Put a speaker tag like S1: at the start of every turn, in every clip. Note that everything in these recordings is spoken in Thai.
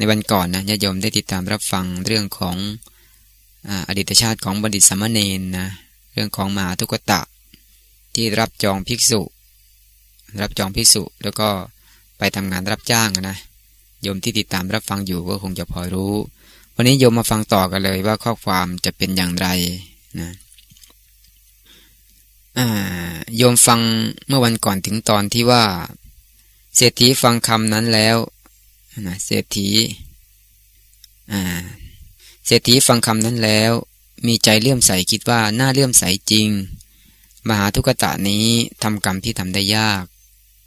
S1: ในวันก่อนนะญาติโยมได้ติดตามรับฟังเรื่องของอดีตชาติของบัณฑิตสมณเณรนะเรื่องของมหาทุกตะ ที่รับจองภิกษุ รับจองภิกษุ แล้วก็ไปทำงานรับจ้างนะโยมที่ติดตามรับฟังอยู่ก็คงจะพอรู้ วันนี้โยมมาฟังต่อกันเลยว่าข้อความจะเป็นอย่างไรนะโยมฟังเมื่อวันก่อนถึงตอนที่ว่า เศรษฐีฟังคำนั้นแล้ว นะเศรษฐีอ่าเศรษฐีฟังคำนั้นแล้ว มีใจเลื่อมใสคิดว่าน่าเลื่อมใสจริง มหาทุกตะนี้ทำกรรมที่ทำได้ยาก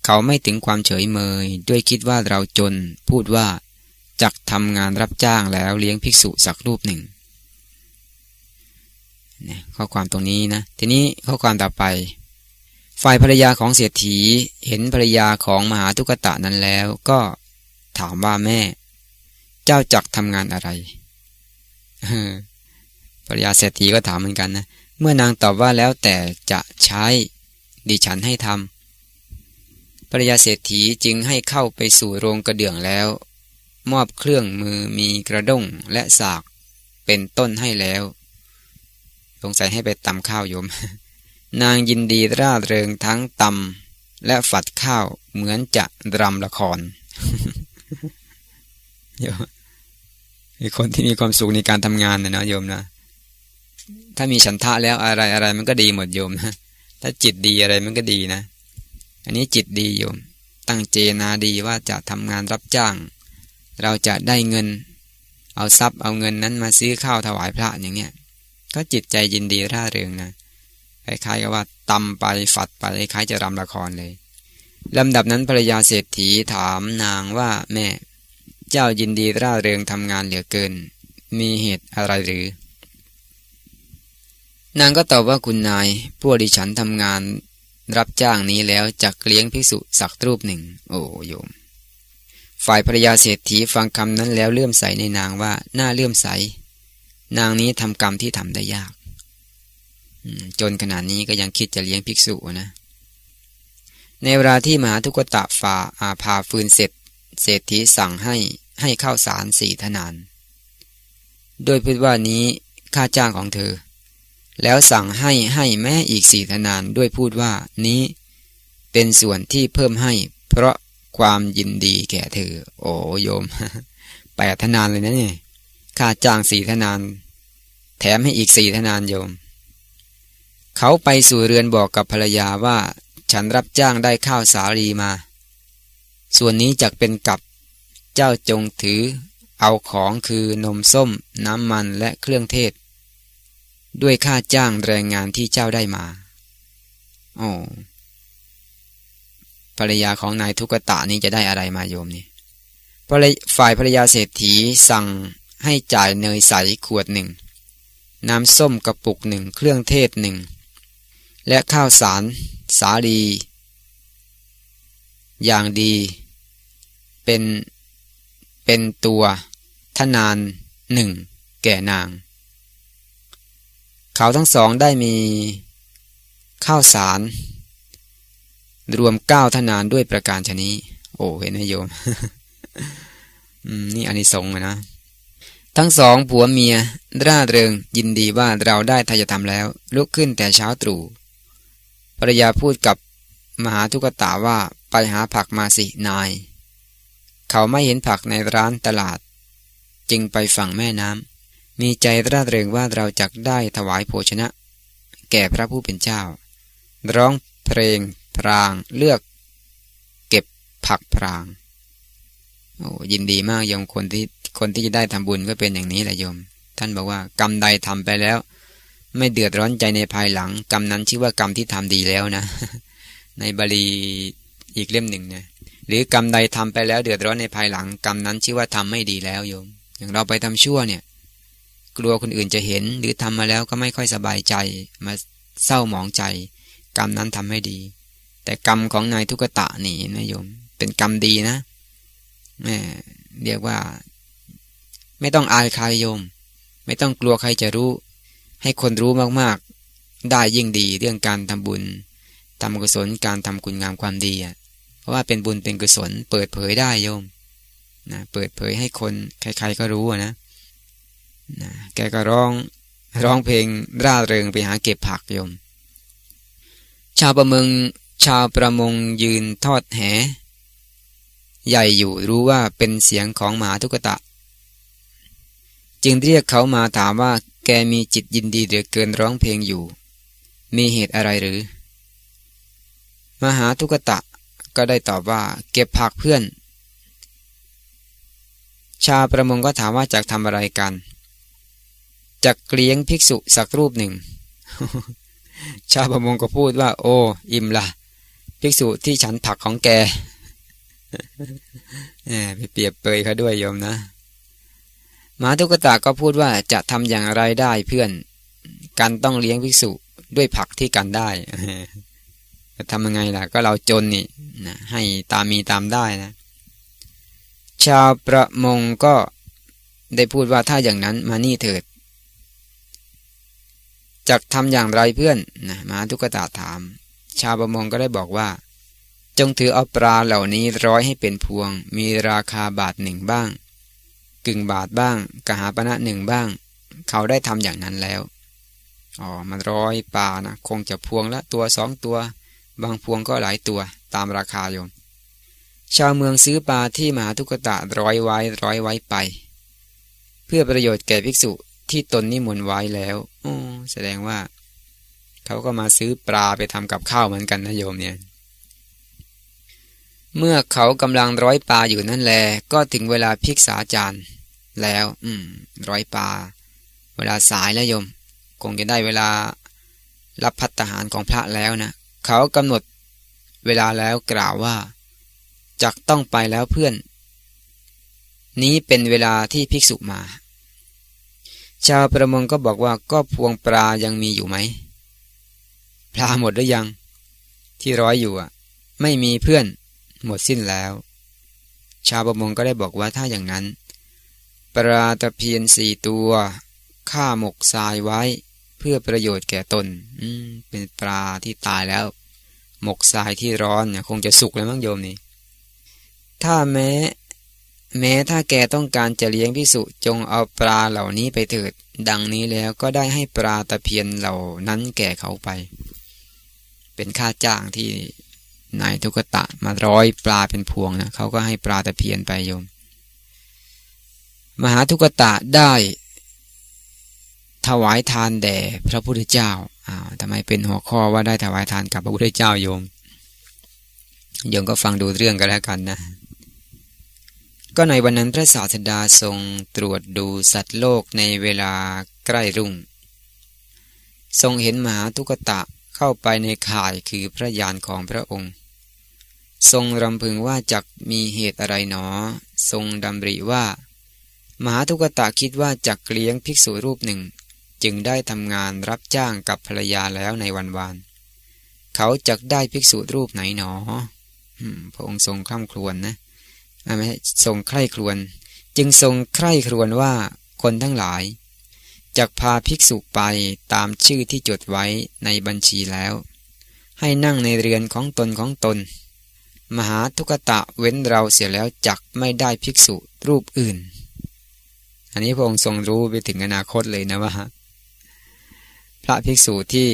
S1: เขาไม่ถึงความเฉยเมย ด้วยคิดว่าเราจน พูดว่าจักทำงานรับจ้างแล้วเลี้ยงภิกษุสักรูปหนึ่งนะข้อความตรงนี้นะ ทีนี้ข้อความต่อไป ฝ่ายภรรยาของเศรษฐีเห็นภรรยาของมหาทุกตะนั้นแล้วก็ ถามว่าแม่ เจ้าจักทำงานอะไรภรรยาเศรษฐีก็ถามเหมือนกันนะ เมื่อนางตอบว่าแล้วแต่จะใช้ดิฉันให้ทำภรรยาเศรษฐีจึงให้เข้าไปสู่โรงกระเดื่องแล้ว มอบเครื่องมือมีกระด้งและสาก เป็นต้นให้แล้ว สงสัยให้ไปตำข้าวโยม นางยินดีร่าเริงทั้งตำและฝัดข้าวเหมือนจะรำละคร โยมคนที่มีความสุขในการทำงานนะนะโยมนะถ้ามีฉันทะแล้วอะไรอะไรมันก็ดีหมดโยมนะถ้าจิตดีอะไรมันก็ดีนะ อันนี้จิตดีโยม ตั้งเจนาดีว่าจะทำงานรับจ้าง เราจะได้เงิน เอาทรัพย์เอาเงินนั้นมาซื้อข้าวถวายพระอย่างเนี้ยก็จิตใจยินดีร่าเริงนะคล้ายๆกับว่าตำไปฝัดไปคล้ายจะรำละครเลย ลำดับนั้นภรรยาเศรษฐีถามนางว่าแม่ เจ้ายินดีร่าเริงทำงานเหลือเกิน มีเหตุอะไรหรือ นางก็ตอบว่าคุณนาย พวกดิฉันทำงาน รับจ้างนี้แล้วจักเลี้ยงภิกษุสักรูปหนึ่ง โอ้โยม ฝ่ายภรรยาเศรษฐีฟังคำนั้นแล้วเลื่อมใสในนางว่าน่าเลื่อมใส นางนี้ทำกรรมที่ทำได้ยากจนขนาดนี้ก็ยังคิดจะเลี้ยงภิกษุนะ ในเวลาที่มหาทุกตะฝ่าอาพาฟืนเสร็จ เศรษฐีสั่งให้ให้ข้าวสารสี่ทนาน โดยพูดว่านี้ค่าจ้างของเธอ แล้วสั่งให้ให้แม่อีกสี่ทนานด้วยพูดว่านี้เป็นส่วนที่เพิ่มให้ เพราะความยินดีแก่เธอ โอ้โยมแปดทนานเลยนะเนี่ยค่าจ้างสี่ทนาน แถมให้อีกสี่ทนานโยม เขาไปสู่เรือนบอกกับภรรยาว่า ฉันรับจ้างได้ข้าวสาลีมา ส่วนนี้จักเป็นกับ เจ้าจงถือ เอาของคือนมส้ม น้ำมันและเครื่องเทศ ด้วยค่าจ้างแรงงานที่เจ้าได้มาโอ้ภรรยาของนายทุกตะนี้จะได้อะไรมาโยมนี่ฝ่ายภรรยาเศรษฐีสั่งให้จ่ายเนยใสขวดหนึ่ง น้ำส้มกระปุกหนึ่งเครื่องเทศหนึ่ง และข้าวสาร สาลี อย่างดี เป็น เป็นตัวทนานหนึ่งแก่นาง เขาทั้งสองได้มีข้าวสาร รวมเก้าทนานด้วยประการชนี้ โอ้เห็นไหมโยมนี่อันนี้สงนะ ทั้งสองผัวเมีย ร่าเริงยินดีว่าเราได้ทายธรรมแล้ว ลุกขึ้นแต่เช้าตรู่ ภรรยาพูดกับมหาทุกตาว่าไปหาผักมาสินาย เขาไม่เห็นผักในร้านตลาด จึงไปฝั่งแม่น้ำมีใจร่าเริงว่าเราจักได้ถวายโภชนะ แก่พระผู้เป็นเจ้า ร้องเพลงพรางเลือก เก็บผักพรางโอ้ยินดีมากยมคนที่คนที่จะได้ทำบุญก็เป็นอย่างนี้แหละโยม ท่านบอกว่ากรรมใดทำไปแล้ว ไม่เดือดร้อนใจในภายหลัง กรรมนั้นชื่อว่ากรรมที่ทำดีแล้วนะ ในบาลีอีกเล่มหนึ่งนี่ยหรือกรรมใดทำไปแล้วเดือดร้อนในภายหลัง กรรมนั้นชื่อว่าทำไม่ดีแล้วโยม อย่างเราไปทำชั่วเนี่ย กลัวคนอื่นจะเห็น หรือทำมาแล้วก็ไม่ค่อยสบายใจ มาเศร้าหมองใจ กรรมนั้นทำไม่ดี แต่กรรมของนายทุกตะนี่นะโยม เป็นกรรมดีนะแม่เรียกว่า ไม่ต้องอายใครโยม ไม่ต้องกลัวใครจะรู้ ให้คนรู้มากๆ ได้ยิ่งดีเรื่องการทำบุญทำกุศลการทำคุณงามความดีอะเพราะว่าเป็นบุญเป็นกุศล เปิดเผยได้โยมนะเปิดเผยให้คนใครๆก็รู้นะนะแกก็ร้องร้องเพลงร่าเริงไปหาเก็บผักโยม ชาวประมงชาวประมงยืนทอดแห ใหญ่อยู่รู้ว่าเป็นเสียงของหมาทุกตะ จึงเรียกเขามาถามว่า แกมีจิตยินดีเหลือเกินร้องเพลงอยู่ มีเหตุอะไรหรือ มหาทุกตะก็ได้ตอบว่า เก็บผักเพื่อน ชาวประมงก็ถามว่าจากทำอะไรกันจากเลี้ยงภิกษุสักรูปหนึ่ง ชาวประมงก็พูดว่า โอ้ อิ่มละภิกษุที่ฉันผักของแกไปเปรียบเปยเขาด้วยโยมนะ มาทุกตาก็พูดว่าจะทำอย่างไรได้เพื่อน กันต้องเลี้ยงภิกษุด้วยผักที่กันได้จะทำยังไงล่ะ ก็เราจนนี่นะให้ตามมีตามได้นะ ชาวประมงก็ได้พูดว่าถ้าอย่างนั้นมานี่เถิดจะทำอย่างไรเพื่อนนะมาทุกตาถาม ชาวประมงก็ได้บอกว่า จงถือเอาปลาเหล่านี้ร้อยให้เป็นพวง มีราคาบาทหนึ่งบ้าง กึ่งบาทบ้างกหาปณะหนึ่งบ้าง เขาได้ทำอย่างนั้นแล้วอ๋อมันร้อยปลานะคงจะพวงละตัวสองตัว บางพวงก็หลายตัวตามราคาโยม ชาวเมืองซื้อปลาที่มหาทุกตะร้อยไว้ร้อยไว้ไป เพื่อประโยชน์แก่ภิกษุที่ตนนิมนต์ไว้แล้วโอ้แสดงว่า เขาก็มาซื้อปลาไปทำกับข้าวเหมือนกันนะโยมเนี่ย เมื่อเขากำลังร้อยปลาอยู่นั่นแล ก็ถึงเวลาพิกษาจารย์แล้ว อืม ร้อยปลา เวลาสายแล้วยม คงจะได้เวลารับพัฒหารของพระแล้วนะ เขากำหนดเวลาแล้วกล่าวว่า จักต้องไปแล้วเพื่อน นี้เป็นเวลาที่ภิกษุมา ชาวประมงก็บอกว่าก็พวงปลายังมีอยู่ไหม ปลาหมดหรือยัง ที่ร้อยอยู่อะ ไม่มีเพื่อน หมดสิ้นแล้ว ชาวประมงก็ได้บอกว่าถ้าอย่างนั้น ปลาตะเพียนสี่ตัวฆ่าหมกทรายไว้เพื่อประโยชน์แก่ตน อืม เป็นปลาที่ตายแล้ว หมกทรายที่ร้อนเนี่ยคงจะสุกแล้วมั้งโยมนี่ ถ้าแม้ แม้ถ้าแกต้องการจะเลี้ยงพิสุจงเอาปลาเหล่านี้ไปเถิด ดังนี้แล้วก็ได้ให้ปลาตะเพียนเหล่านั้นแก่เขาไป เป็นค่าจ้างที่ นายทุกตะมาร้อยปลาเป็นพวงนะเขาก็ให้ปลาตะเพียนไปโยม มหาทุกตะได้ถวายทานแด่พระพุทธเจ้าอ้าวทำไมเป็นหัวข้อว่าได้ถวายทานกับพระพุทธเจ้าโยม โยมก็ฟังดูเรื่องกันแล้วกันนะ ก็ในวันนั้นพระศาสดาทรงตรวจดูสัตว์โลกในเวลาใกล้รุ่ง ทรงเห็นมหาทุกตะเข้าไปในข่ายคือพระยานของพระองค์ ทรงรำพึงว่าจักมีเหตุอะไรหนอ ทรงดำริว่า มหาทุกตะคิดว่าจักเลี้ยงภิกษุรูปหนึ่ง จึงได้ทำงานรับจ้างกับภรรยาแล้วในวันวานเขาจักได้ภิกษุรูปไหนหนอพระองค์ทรงคล่ำครวญนะไม่ทรงใคร่ครวญจึงทรงใคร่ครวญว่าคนทั้งหลายจักพาภิกษุไปตามชื่อที่จดไว้ในบัญชีแล้ว ให้นั่งในเรือนของตนของตน มหาทุกตะเว้นเราเสียแล้วจักไม่ได้ภิกษุรูปอื่น อันนี้พระองค์ทรงรู้ไปถึงอนาคตเลยนะว่าพระภิกษุที่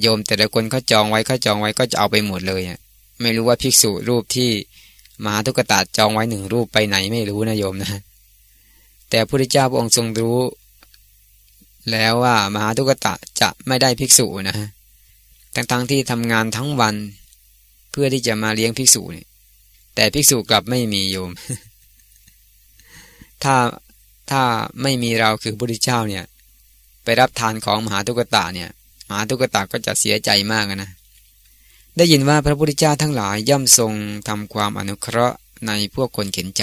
S1: โยมแต่ละคนเขาจองไว้เขาจองไว้ก็จะเอาไปหมดเลยไม่รู้ว่าภิกษุรูปที่มหาทุกตาจองไว้หนึ่งรูปไปไหนไม่รู้นะโยมนะ แต่พระพุทธเจ้าพระองค์ทรงรู้ แล้วว่ามหาทุกตะจะไม่ได้ภิกษุนะทั้งๆที่ทำงานทั้งวัน เพื่อที่จะมาเลี้ยงภิกษุเนี่ยแต่ภิกษุกลับไม่มีโยม ถ้าถ้าไม่มีเราคือพระพุทธเจ้าเนี่ย ไปรับทานของมหาทุกตะเนี่ยมหาทุกตะก็จะเสียใจมากนะ ได้ยินว่าพระพุทธเจ้าทั้งหลายย่อมทรงทำความอนุเคราะห์ในพวกคนเข็นใจ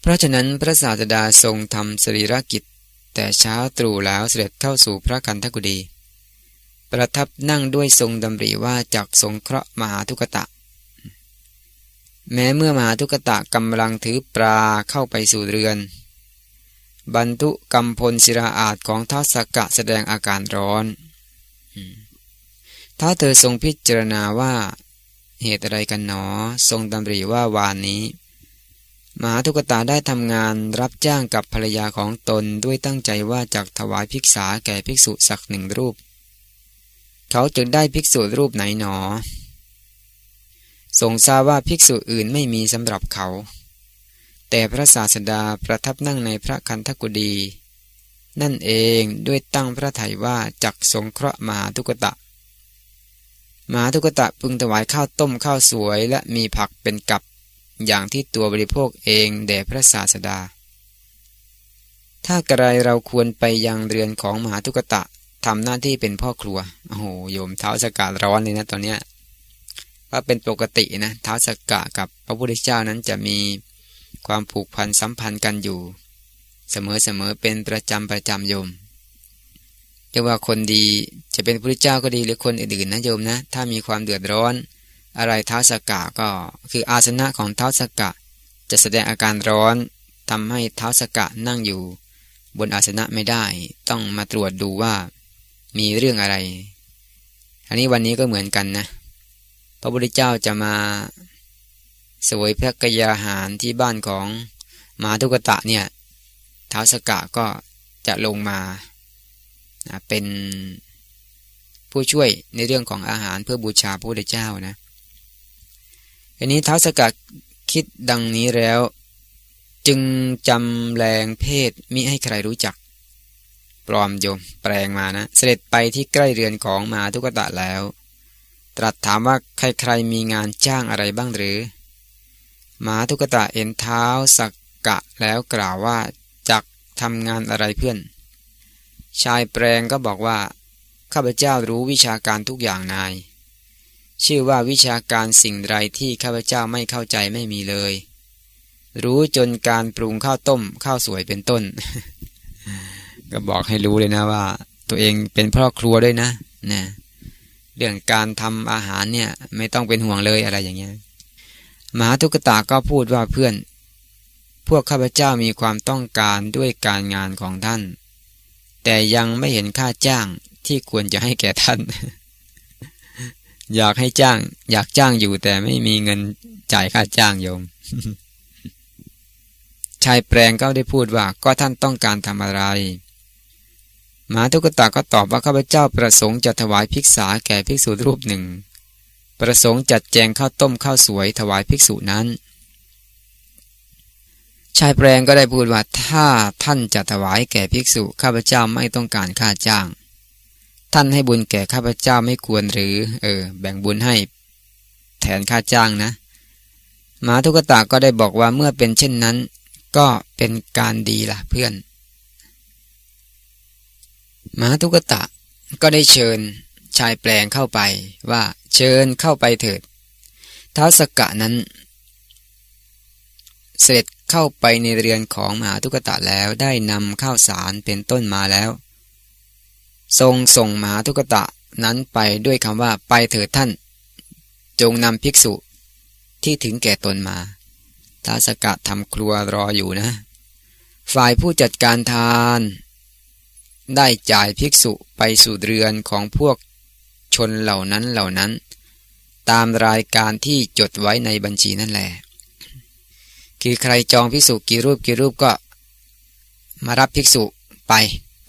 S1: เพราะฉะนั้นพระศาสดาทรงทำสรีรกิจ แต่เช้าตรู่แล้วเสด็จเข้าสู่พระกันทกุดี ประทับนั่งด้วยทรงดำริว่าจักสงเคราะห์มหาทุกตะ แม้เมื่อมหาทุกตะกำลังถือปลาเข้าไปสู่เรือน บรรทุกำพลศิราอาจของท้าสกกะแสดงอาการร้อน ถ้าเธอทรงพิจารณาว่าเหตุอะไรกันหนอ ทรงดำริว่าวานนี้มหาทุกตาได้ทำงานรับจ้างกับภรรยาของตนด้วยตั้งใจว่าจะถวายภิกษาแก่ภิกษุสักหนึ่งรูป เขาจึงได้ภิกษุรูปไหนหนอ ทรงทราบว่าภิกษุอื่นไม่มีสำหรับเขา แต่พระศาสดาประทับนั่งในพระคันธกุดี นั่นเองด้วยตั้งพระไถยว่าจักสงเคราะห์มหาทุกตะมหาทุกตะพึงถวายข้าวต้มข้าวสวยและมีผักเป็นกับอย่างที่ตัวบริโภคเองแด่พระศาสดา ถ้ากระไรเราควรไปยังเรือนของมหาทุกตะ ทำหน้าที่เป็นพ่อครัว โอ้โห โยมเท้าสกัดร้อนเลยนะตอนเนี้ยว่าเป็นปกตินะเท้าสกะกับพระพุทธเจ้านั้นจะมีความผูกพันสัมพันธ์กันอยู่ เสมอๆเป็นประจำประจำโยมจะว่าคนดีจะเป็นพระเจ้าก็ดีหรือคนอื่นๆนะโยมนะ ถ้ามีความเดือดร้อน อะไรเท้าสกกะก็คืออาสนะของเท้าสกกะ จะแสดงอาการร้อนทำให้เท้าสกกะนั่งอยู่ บนอาสนะไม่ได้ ต้องมาตรวจดูว่า มีเรื่องอะไร อันนี้วันนี้ก็เหมือนกันนะ พระพุทธเจ้าจะมาสวยพระกยาหารที่บ้านของมาทุกตะเนี่ยท้าวสกกะก็จะลงมาเป็นผู้ช่วยในเรื่องของอาหารเพื่อบูชาพระพุทธเจ้านะอันนี้ท้าวสกัดคิดดังนี้แล้ว จึงจำแรงเพศมิให้ใครรู้จัก ปลอมโยมแปลงมานะ เสด็จไปที่ใกล้เรือนของมาทุกตะแล้ว ตรัสถามว่าใครๆมีงานจ้างอะไรบ้างหรือมาทุกตะเอ็นเท้าสักกะแล้วกล่าวว่าจักทำงานอะไรเพื่อน ชายแปลงก็บอกว่า ข้าพเจ้ารู้วิชาการทุกอย่างนาย ชื่อว่าวิชาการสิ่งใดที่ข้าพเจ้าไม่เข้าใจไม่มีเลย รู้จนการปรุงข้าวต้มข้าวสวยเป็นต้น ก็บอกให้รู้เลยนะว่า ตัวเองเป็นพ่อครัวด้วยนะนะเรื่องการทำอาหารเนี่ย ไม่ต้องเป็นห่วงเลยอะไรอย่างเงี้ยมหาทุกตาก็พูดว่าเพื่อน พวกข้าพเจ้ามีความต้องการด้วยการงานของท่าน แต่ยังไม่เห็นค่าจ้างที่ควรจะให้แก่ท่าน อยากให้จ้าง อยากจ้างอยู่แต่ไม่มีเงินจ่ายค่าจ้างโยม ชายแปลงก็ได้พูดว่าก็ท่านต้องการทำอะไร หมาทุกตาก็ตอบว่าข้าพเจ้าประสงค์จะถวายภิกษาแก่ภิกษุรูปหนึ่ง ประสงค์จัดแจงข้าวต้มข้าวสวยถวายภิกษุนั้น ชายแปลงก็ได้พูดว่าถ้าท่านจะถวายแก่ภิกษุข้าพเจ้าไม่ต้องการค่าจ้าง ท่านให้บุญแก่ข้าพเจ้าไม่ควรหรือ เออ แบ่งบุญให้ แทนค่าจ้างนะหมาทุกตาก็ได้บอกว่าเมื่อเป็นเช่นนั้น ก็เป็นการดีล่ะเพื่อน มาทุกตะก็ได้เชิญชายแปลงเข้าไปว่าเชิญเข้าไปเถิด ท้าสกะนั้น เสด็จเข้าไปในเรือนของมหาทุกตะแล้วได้นำข้าวสารเป็นต้นมาแล้ว ทรงส่งมหาทุกตะนั้นไปด้วยคำว่าไปเถิดท่าน จงนำภิกษุที่ถึงแก่ตนมาท้าสกัดทำครัวรออยู่นะ ฝ่ายผู้จัดการทาน ได้จ่ายภิกษุไปสู่เรือนของพวกชนเหล่านั้นเหล่านั้น ตามรายการที่จดไว้ในบัญชีนั่นแหละคือใครจองภิกษุกี่รูปกี่รูปก็มารับภิกษุไป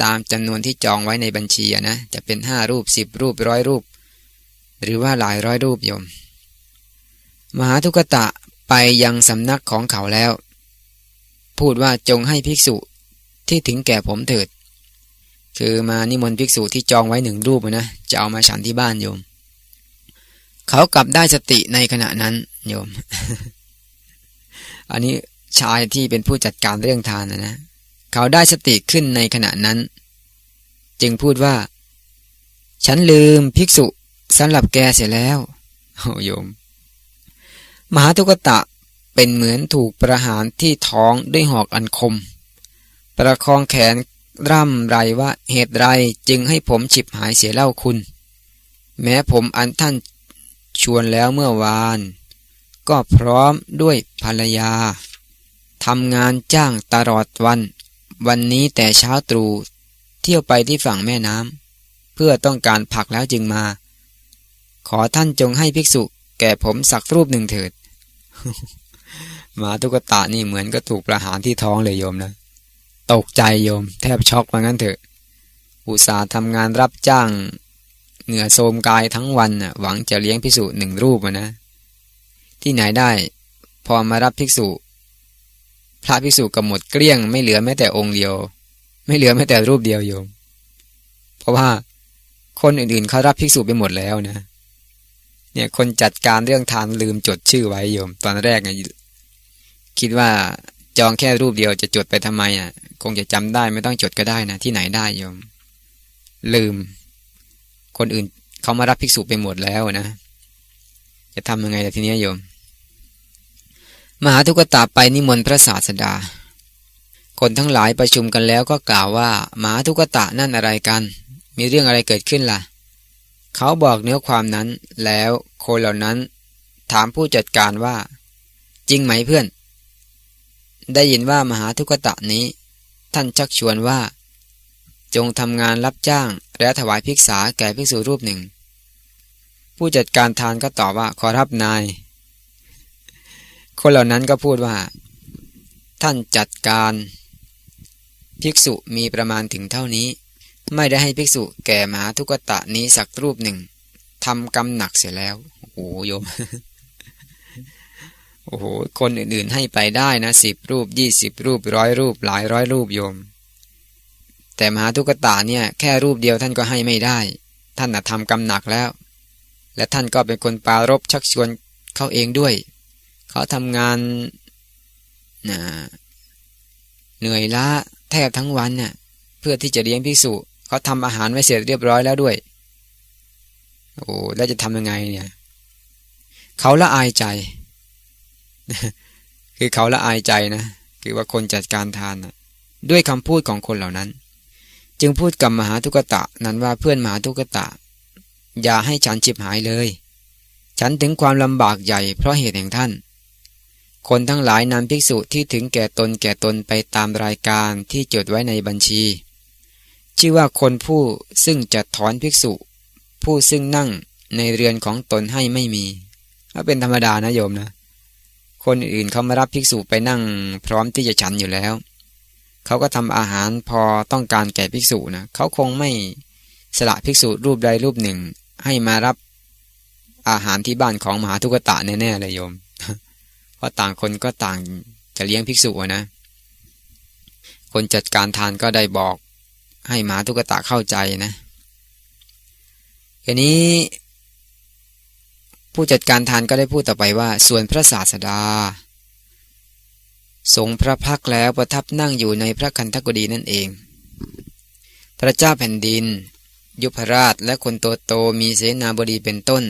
S1: ตามจำนวนที่จองไว้ในบัญชีนะจะเป็นห้ารูปสิบรูปร้อยรูป หรือว่าหลายร้อยรูปโยม มหาทุกตะไปยังสำนักของเขาแล้ว พูดว่าจงให้ภิกษุที่ถึงแก่ผมเถิด คือมานิมนต์ภิกษุที่จองไว้หนึ่งรูปนะจะเอามาฉันที่บ้านโยม เขากลับได้สติในขณะนั้นโยม อันนี้ชายที่เป็นผู้จัดการเรื่องทานนะนะเขาได้สติขึ้นในขณะนั้น จึงพูดว่า ฉันลืมภิกษุสำหรับแกเสียแล้วโอ้โยม มหาทุกตะเป็นเหมือนถูกประหารที่ท้องด้วยหอกอันคม ประคองแขน ร่ำไรว่าเหตุไรจึงให้ผมฉิบหายเสียเล่าคุณ แม้ผมอันท่านชวนแล้วเมื่อวาน ก็พร้อมด้วยภรรยาทำงานจ้างตลอดวัน วันนี้แต่เช้าตรู่เที่ยวไปที่ฝั่งแม่น้ำเพื่อต้องการผักแล้วจึงมา ขอท่านจงให้ภิกษุ แก่ผมสักรูปหนึ่งเถิด มาตุกตะนี่เหมือนก็ถูกประหารที่ท้องเลยโยมนะ ตกใจโยม แทบช็อกมางั้นเถอะ อุตสาห์ทำงานรับจ้าง เหงื่อโทมกายทั้งวันน่ะหวังจะเลี้ยงภิกษุหนึ่งรูปนะ ที่ไหนได้ พอมารับภิกษุ พระภิกษุก็หมดเกลี้ยงไม่เหลือแม้แต่องค์เดียว ไม่เหลือแม้แต่รูปเดียวโยม เพราะว่าคนอื่นๆเขารับภิกษุไปหมดแล้วนะ เนี่ยคนจัดการเรื่องทานลืมจดชื่อไว้โยม ตอนแรกเนี่ยคิดว่า จองแค่รูปเดียวจะจดไปทำไมอะ คงจะจำได้ไม่ต้องจดก็ได้นะ ที่ไหนได้โยม ลืม คนอื่นเขามารับภิกษุไปหมดแล้วนะ จะทำยังไงล่ะทีนี้โยม มหาทุกตาไปนิมนต์พระศาสดา คนทั้งหลายประชุมกันแล้วก็กล่าวว่า มหาทุกตะนั่นอะไรกัน มีเรื่องอะไรเกิดขึ้นล่ะ เขาบอกเนื้อความนั้นแล้วคนเหล่านั้น ถามผู้จัดการว่า จริงไหมเพื่อน ได้ยินว่ามหาทุกตะนี้ ท่านชักชวนว่า จงทำงานรับจ้าง และถวายภิกษาแก่ภิกษุรูปหนึ่ง ผู้จัดการทานก็ตอบว่าขอรับนาย คนเหล่านั้นก็พูดว่า ท่านจัดการภิกษุมีประมาณถึงเท่านี้ ไม่ได้ให้ภิกษุแก่มหาทุกตะนี้สักรูปหนึ่งทำกรรมหนักเสียแล้ว โอ้โยม โอ้โห คนอื่นๆให้ไปได้นะสิบรูปยี่สิบรูปร้อยรูปหลายร้อยรูปโยม แต่มหาทุกตาเนี่ยแค่รูปเดียวท่านก็ให้ไม่ได้ ท่านน่ะทำกรรมหนักแล้ว และท่านก็เป็นคนปารบชักชวนเขาเองด้วย เขาทำงานนะเหนื่อยล้าแทบทั้งวันเน่ะเพื่อที่จะเลี้ยงพิสุเขาทำอาหารไว้เสร็จเรียบร้อยแล้วด้วย โอ้แล้วจะทำยังไงเนี่ย เขาละอายใจ คือเขาละอายใจนะ คือว่าคนจัดการทานนะด้วยคำพูดของคนเหล่านั้น จึงพูดกับมหาทุกตะนั้นว่าเพื่อนมหาทุกตะ อย่าให้ฉันจิบหายเลย ฉันถึงความลำบากใหญ่เพราะเหตุแห่งท่าน คนทั้งหลายนำภิกษุที่ถึงแก่ตนแก่ตนไปตามรายการที่จดไว้ในบัญชี ชื่อว่าคนผู้ซึ่งจะถอนภิกษุ ผู้ซึ่งนั่งในเรือนของตนให้ไม่มีก็เป็นธรรมดานะโยมนะ คนอื่นเขามารับภิกษุไปนั่งพร้อมที่จะฉันอยู่แล้ว เขาก็ทำอาหารพอต้องการแก่ภิกษุนะเขาคงไม่สละภิกษุรูปใดรูปหนึ่ง ให้มารับอาหารที่บ้านของมหาทุกตะแน่ๆเลยโยม เพราะต่างคนก็ต่างจะเลี้ยงภิกษุนะ คนจัดการทานก็ได้บอกให้มหาทุกตะเข้าใจนะอันนี้ ผู้จัดการทานก็ได้พูดต่อไปว่า ส่วนพระศาสดา ทรงพระพักแล้วประทับนั่งอยู่ในพระคันธกุฎีนั่นเอง พระเจ้าแผ่นดิน ยุพราชและคนโตโตมีเสนาบดีเป็นต้น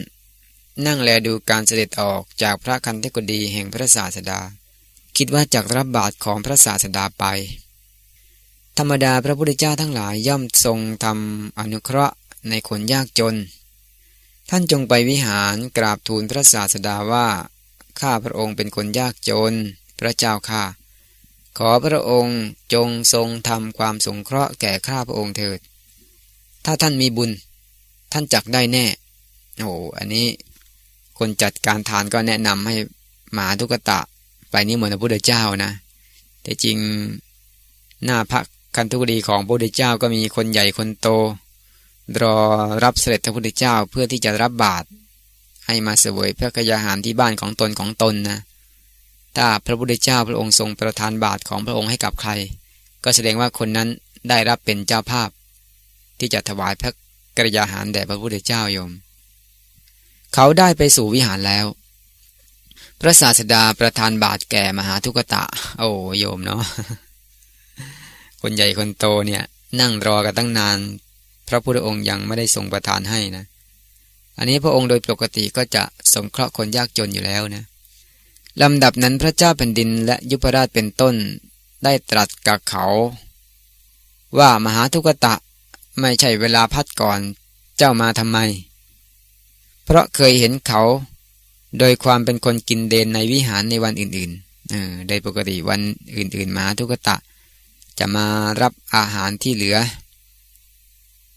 S1: นั่งแลดูการเสด็จออกจากพระคันธกุฎีแห่งพระศาสดา คิดว่าจากรับบาตรของพระศาสดาไป ธรรมดาพระพุทธเจ้าทั้งหลายย่อมทรงทำอนุเคราะห์ในคนยากจน ท่านจงไปวิหารกราบทูลพระศาสดาว่า ข้าพระองค์เป็นคนยากจน พระเจ้าข้าขอพระองค์จงทรงทำความสงเคราะห์แก่ข้าพระองค์เถิด ถ้าท่านมีบุญ ท่านจักได้แน่ โอ้อันนี้ คนจัดการทานก็แนะนำให้หมาทุกตะ ไปนิมนต์พระพุทธเจ้านะ แต่จริงหน้าพระคันธุรีของพระพุทธเจ้าก็มีคนใหญ่คนโต รอรับเสด็จพระพุทธเจ้าเพื่อที่จะรับบาตรให้มาเสวยพระกยาหารที่บ้านของตนของตนนะถ้าพระพุทธเจ้าพระองค์ทรงประทานบาตรของพระองค์ให้กับใคร ก็แสดงว่าคนนั้นได้รับเป็นเจ้าภาพ ที่จะถวายพระกยาหารแด่พระพุทธเจ้าโยม เขาได้ไปสู่วิหารแล้ว พระศาสดาประทานบาตรแก่มหาทุกตะ โอ้โยมเนาะคนใหญ่คนโตเนี่ยนั่งรอกันตั้งนาน พระพุทธองค์ยังไม่ได้ทรงประทานให้นะ อันนี้พระองค์โดยปกติก็จะสงเคราะห์คนยากจนอยู่แล้วนะลำดับนั้นพระเจ้าแผ่นดินและยุพราชเป็นต้นได้ตรัสกับเขา ว่ามหาทุกตะไม่ใช่เวลาพัดก่อนเจ้ามาทำไม เพราะเคยเห็นเขา โดยความเป็นคนกินเดนในวิหารในวันอื่นๆโดยปกติวันอื่นๆมหาทุกตะ จะมารับอาหารที่เหลือ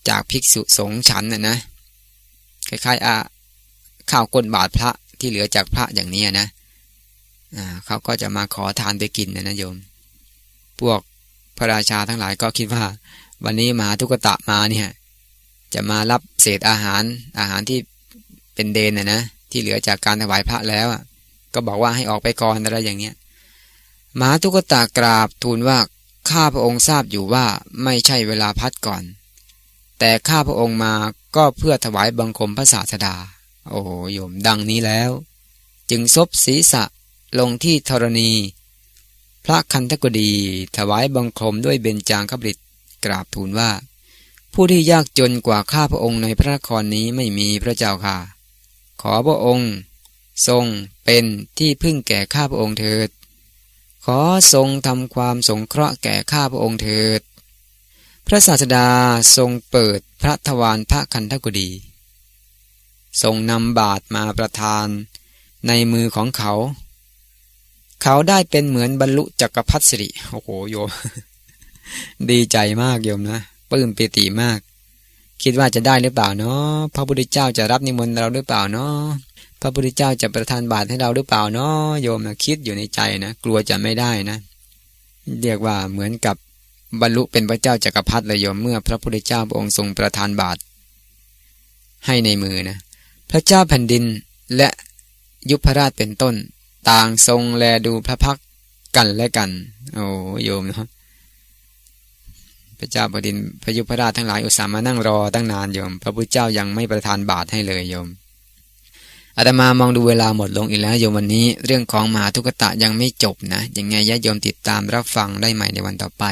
S1: จากภิกษุสงฆ์ฉันนะนะคล้ายๆอาข้าวก้นบาทพระที่เหลือจากพระอย่างนี้นะเขาก็จะมาขอทานไปกินนะนะโยม พวกพระราชาทั้งหลายก็คิดว่า วันนี้มหาทุกตะมาเนี่ยจะมารับเศษอาหารอาหารที่เป็นเดนนะนะที่เหลือจากการถวายพระแล้วก็บอกว่าให้ออกไปก่อนอะไรอย่างเนี้ยมหาทุกตากราบทูลว่าข้าพระองค์ทราบอยู่ว่าไม่ใช่เวลาพัดก่อน แต่ข้าพระองค์มาก็เพื่อถวายบังคมพระศาสดา โอ้โยมดังนี้แล้ว จึงซบศีรษะลงที่ธรณี พระคันธกุดีถวายบังคมด้วยเบญจางคบริตกราบทูลว่า ผู้ที่ยากจนกว่าข้าพระองค์ในพระนครนี้ไม่มีพระเจ้าค่ะ ขอพระองค์ ทรงเป็นที่พึ่งแก่ข้าพระองค์เถิด ขอทรงทำความสงเคราะห์แก่ข้าพระองค์เถิด พระศาสดาทรงเปิดพระทวารพระคันธกุดี ทรงนำบาทมาประทานในมือของเขา เขาได้เป็นเหมือนบรรลุจักรพรรดิสิริโอ้โหโยม ดีใจมากโยมนะปลื้มปิติมาก คิดว่าจะได้หรือเปล่าเนาะพระพุทธเจ้าจะรับนิมนต์เราหรือเปล่าเนาะพระพุทธเจ้าจะประทานบาตรให้เราหรือเปล่าเนาะโยมนะคิดอยู่ในใจนะกลัวจะไม่ได้นะ เรียกว่าเหมือนกับ บรรลุเป็นพระเจ้าจักรพรรดิเลยโยมเมื่อพระพุทธเจ้าพระองค์ทรงประทานบาตรให้ในมือนะ พระเจ้าแผ่นดินและยุพราชเป็นต้น ต่างทรงแลดูพระพักกันและกัน โอ้โยมนะพระเจ้าแผ่นดินพระยุพราชทั้งหลายอุตส่าห์มานั่งรอตั้งนานโยม พระพุทธเจ้ายังไม่ประทานบาตรให้เลยโยมอาตมามองดูเวลาหมดลงอีกแล้วโยมวันนี้เรื่องของมหาทุกตะยังไม่จบนะยังไงญาติโยมติดตามรับฟังได้ใหม่ในวันต่อไป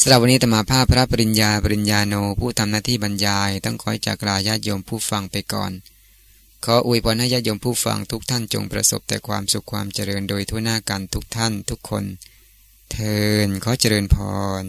S1: สำหรับวันนี้ตมาภาพพระปริญญาปริญญาโนผู้ทำหน้าที่บรรยาย ต้องขอจากลาญาติโยมผู้ฟังไปก่อน ขออวยพรให้ญาติโยมผู้ฟังทุกท่านจงประสบแต่ความสุขความเจริญโดยทั่วหน้ากันทุกท่านทุกคน เทินขอเจริญพร